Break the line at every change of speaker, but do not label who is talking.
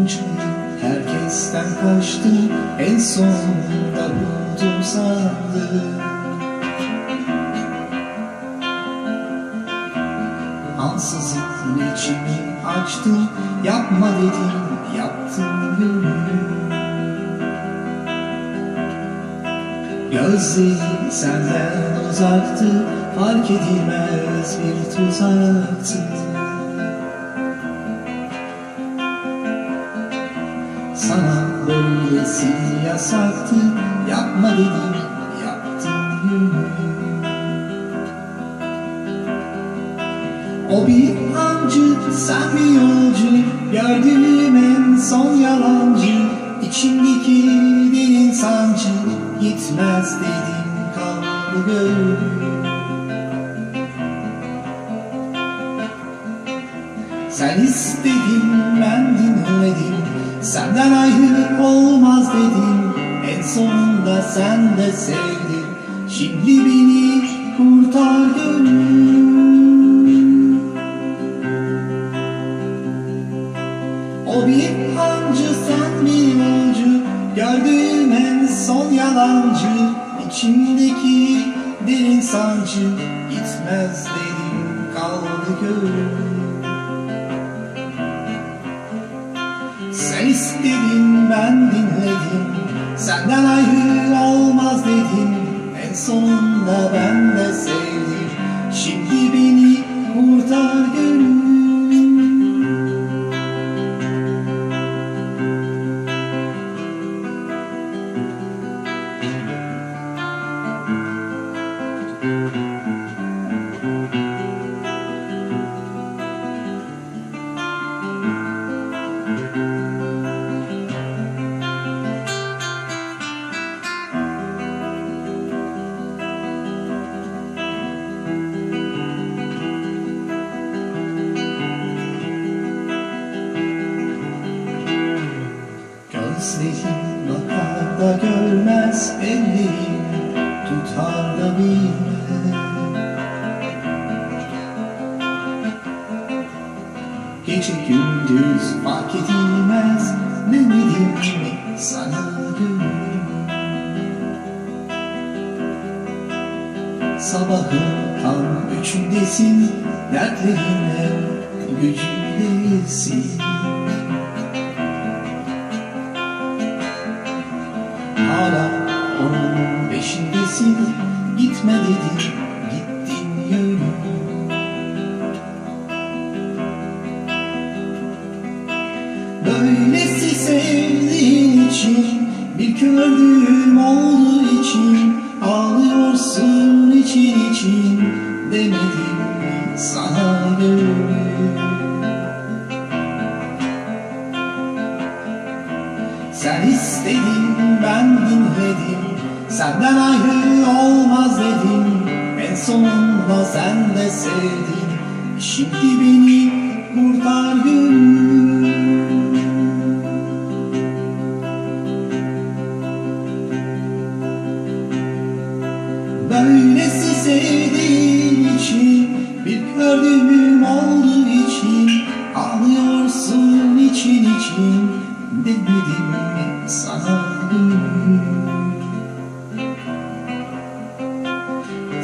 Yıl herkesten kaçtım En sonunda buldum sandım Ansızın içimi açtım Yapma dedim yaptım gönlüm Gözlerim senden uzaktı Fark edilmez bir tuzaktı böylesi yasaktı Yapma dedim yaptım. Gönlüm O bir hancı, sen bir yolcu Gördüğüm en son yalancı? İçimdeki derin sancı Gitmez dedim kaldı gönlüm Sen istedin ben dinledim Senden ayrı olmaz dedim. En sonunda sen de sevdin. Şimdi beni kurtar gönlüm O bir hancı sen bir yolcu. Gördüğüm en son yalancı. İçimdeki derin sancı Gitmez dedim kaldı gönlüm Senden ayrı olmaz dedim. En sonunda ben de sevdim. Şimdi beni da görmez Ellerim tutar da bilmez Gece gündüz fark edilmez Demedim mi sana gönlüm Sabahın tam üçündesin Dertlerine gücündesin Hala onun peşindesin. Gitme dedim gittin yönüm Böylesi sevdiğin için Bir kördüğüm olduğu için Ağlıyorsun için için. Demedim Senden ayrı olmaz dedim. En sonunda sen de sevdin. Şimdi beni kurtar gönlüm